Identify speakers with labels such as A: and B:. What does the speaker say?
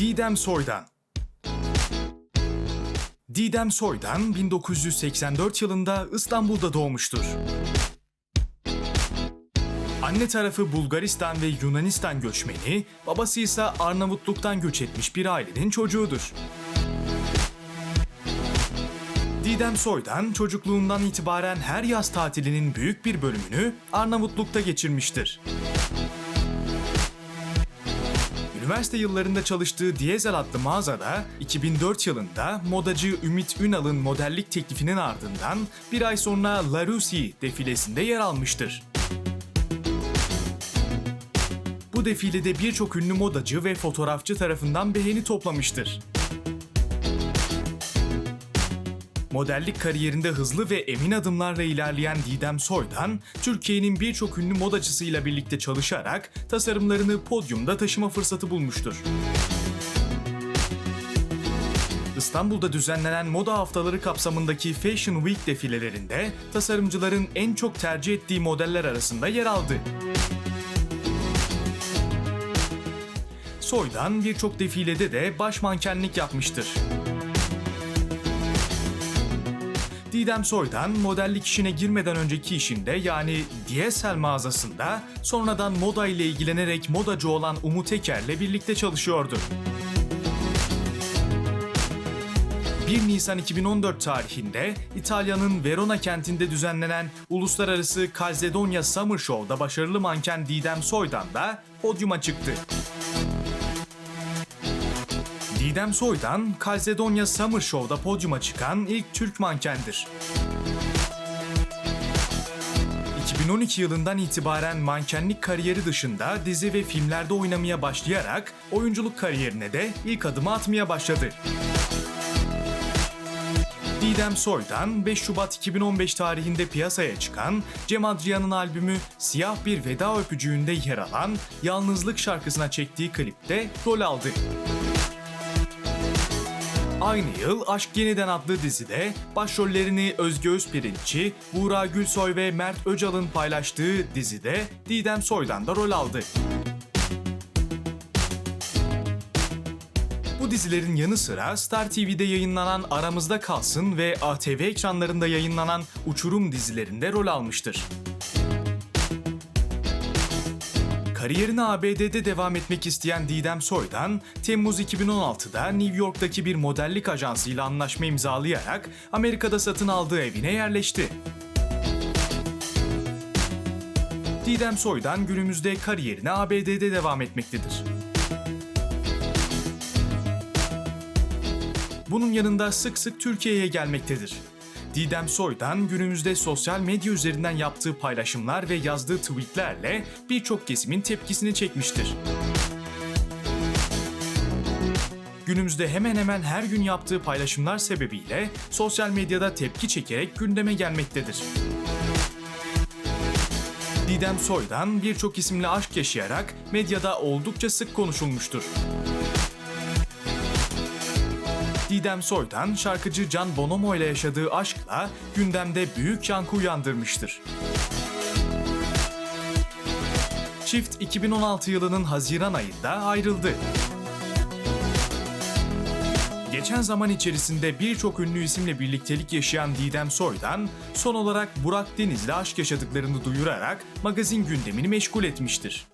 A: Didem Soydan Didem Soydan 1984 yılında İstanbul'da doğmuştur. Anne tarafı Bulgaristan ve Yunanistan göçmeni, babası ise Arnavutluk'tan göç etmiş bir ailenin çocuğudur. Didem Soydan çocukluğundan itibaren her yaz tatilinin büyük bir bölümünü Arnavutluk'ta geçirmiştir. Üniversite yıllarında çalıştığı Diesel adlı mağazada 2004 yılında modacı Ümit Ünal'ın modellik teklifinin ardından bir ay sonra La Russie defilesinde yer almıştır. Bu defilede birçok ünlü modacı ve fotoğrafçı tarafından beğeni toplamıştır. Modellik kariyerinde hızlı ve emin adımlarla ilerleyen Didem Soydan, Türkiye'nin birçok ünlü modacısıyla birlikte çalışarak tasarımlarını podyumda taşıma fırsatı bulmuştur. İstanbul'da düzenlenen moda haftaları kapsamındaki Fashion Week defilelerinde tasarımcıların en çok tercih ettiği modeller arasında yer aldı. Soydan birçok defilede de baş mankenlik yapmıştır. Didem Soydan modellik işine girmeden önceki işinde yani DSL mağazasında sonradan moda ile ilgilenerek modacı olan Umut Eker'le birlikte çalışıyordu. 1 Nisan 2014 tarihinde İtalya'nın Verona kentinde düzenlenen Uluslararası Calzedonia Summer Show'da başarılı manken Didem Soydan da podyuma çıktı. Didem Soydan, Calzedonia Summer Show'da podyuma çıkan ilk Türk mankendir. 2012 yılından itibaren mankenlik kariyeri dışında dizi ve filmlerde oynamaya başlayarak oyunculuk kariyerine de ilk adımı atmaya başladı. Didem Soydan 5 Şubat 2015 tarihinde piyasaya çıkan Cem Adrian'ın albümü Siyah Bir Veda Öpücüğü'nde yer alan Yalnızlık şarkısına çektiği klipte rol aldı. Aynı yıl Aşk Yeniden adlı dizide başrollerini Özge Özpirinççi, Buğra Gülsoy ve Mert Öcal'ın paylaştığı dizide Didem Soydan da rol aldı. Bu dizilerin yanı sıra Star TV'de yayınlanan Aramızda Kalsın ve ATV ekranlarında yayınlanan Uçurum dizilerinde rol almıştır. Kariyerine ABD'de devam etmek isteyen Didem Soydan, Temmuz 2016'da New York'taki bir modellik ajansıyla anlaşma imzalayarak Amerika'da satın aldığı evine yerleşti. Didem Soydan günümüzde kariyerine ABD'de devam etmektedir. Bunun yanında sık sık Türkiye'ye gelmektedir. Didem Soydan günümüzde sosyal medya üzerinden yaptığı paylaşımlar ve yazdığı tweetlerle birçok kesimin tepkisini çekmiştir. Günümüzde hemen hemen her gün yaptığı paylaşımlar sebebiyle sosyal medyada tepki çekerek gündeme gelmektedir. Didem Soydan birçok isimle aşk yaşayarak medyada oldukça sık konuşulmuştur. Didem Soydan şarkıcı Can Bonomo ile yaşadığı aşkla gündemde büyük yankı uyandırmıştır. Çift 2016 yılının Haziran ayında ayrıldı. Geçen zaman içerisinde birçok ünlü isimle birliktelik yaşayan Didem Soydan, son olarak Burak Deniz'le aşk yaşadıklarını duyurarak magazin gündemini meşgul etmiştir.